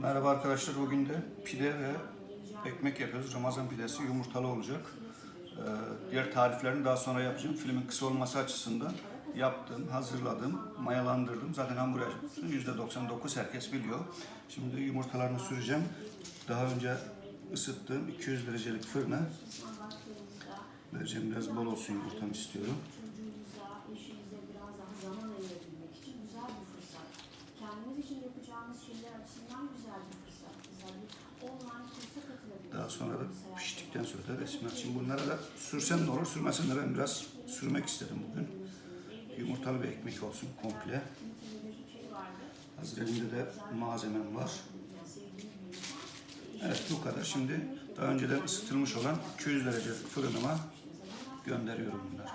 Merhaba arkadaşlar. Bugün de pide ve ekmek yapıyoruz. Ramazan pidesi yumurtalı olacak. Ee, diğer tariflerini daha sonra yapacağım. Filmin kısa olması açısından yaptım, hazırladım, mayalandırdım. Zaten hamburger %99 herkes biliyor. Şimdi yumurtalarını süreceğim. Daha önce ısıttığım 200 derecelik fırına vereceğim. Biraz bol olsun yumurtam istiyorum. çocuğunuza, eşinize biraz daha zaman ayırabilmek için güzel bir fırsat. Kendiniz için yapacağınız şeyler açısından güzel bir fırsat. Bir online kursa katılabilirsiniz. Daha sonra da piştikten sonra da resim açayım. Bunlara da sürsem ne olur, sürmesem de ben biraz sürmek istedim bugün. Yumurtalı bir ekmek olsun komple. Hazır elimde de malzemem var. Evet bu kadar. Şimdi daha önceden ısıtılmış olan 200 derece fırınıma gönderiyorum bunları.